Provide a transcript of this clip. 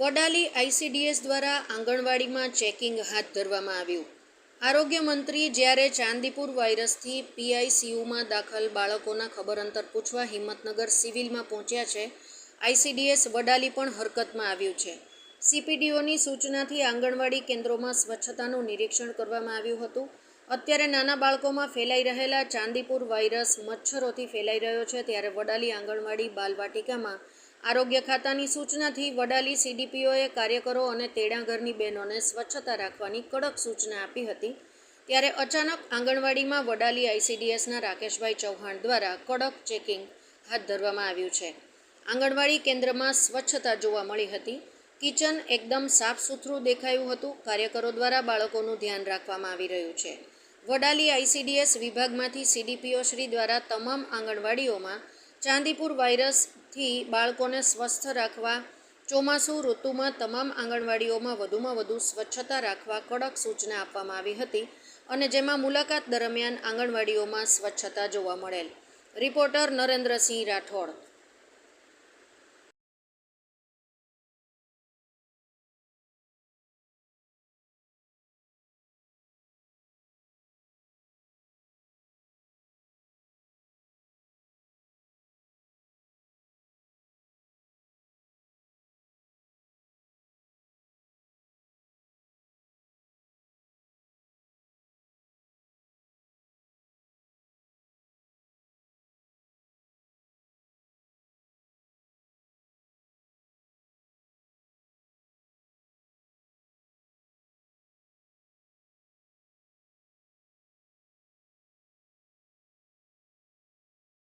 Vadali ICDS દ્વારા આંગણવાડીમાં checking હાથ ધરવામાં આવ્યું. આરોગ્ય મંત્રી જ્યારે ચાંદીપુર વાયરસથી પીઆઈસીયુમાં દાખલ બાળકોના ખબર અંતર પૂછવા હિંમતનગર સિવિલમાં પહોંચ્યા છે આઈસીડીએસ વડાલી પણ હરકતમાં આવ્યું છે. સીપીડીઓની સૂચનાથી આંગણવાડી કેન્દ્રોમાં સ્વચ્છતાનું નિરીક્ષણ કરવામાં આવ્યું હતું. અત્યારે નાના બાળકોમાં ફેલાઈ રહેલા ચાંદીપુર વાયરસ મચ્છરોથી ફેલાઈ રહ્યો છે, ત્યારે વડાલી આંગણવાડી બાલવાટિકામાં આરોગ્ય ખાતાની સૂચનાથી વડાલી સીડીપીઓએ કાર્યકરો અને તેડાગરની બહેનોને સ્વચ્છતા રાખવાની કડક સૂચના આપી હતી. ત્યારે અચાનક આંગણવાડીમાં વડાલી આઈસીડીએસના રાકેશભાઈ ચૌહાણ દ્વારા કડક ચેકિંગ હાથ ધરવામાં આવ્યું છે. આંગણવાડી કેન્દ્રમાં સ્વચ્છતા જોવા મળી હતી. કિચન એકદમ સાફ સુથરું દેખાયું હતું. કાર્યકરો દ્વારા બાળકોનું ધ્યાન રાખવામાં આવી રહ્યું છે. વડાલી આઈસીડીએસ વિભાગમાંથી સીડીપીઓ શ્રી દ્વારા તમામ આંગણવાડીઓમાં ચાંદીપુર વાયરસથી બાળકોને સ્વસ્થ રાખવા, ચોમાસુ ઋતુમાં તમામ આંગણવાડીઓમાં વધુમાં વધુ સ્વચ્છતા રાખવા કડક સૂચના આપવામાં આવી હતી અને જેમાં મુલાકાત દરમિયાન આંગણવાડીઓમાં સ્વચ્છતા જોવા મળેલ. રિપોર્ટર નરેન્દ્રસિંહ રાઠોડ.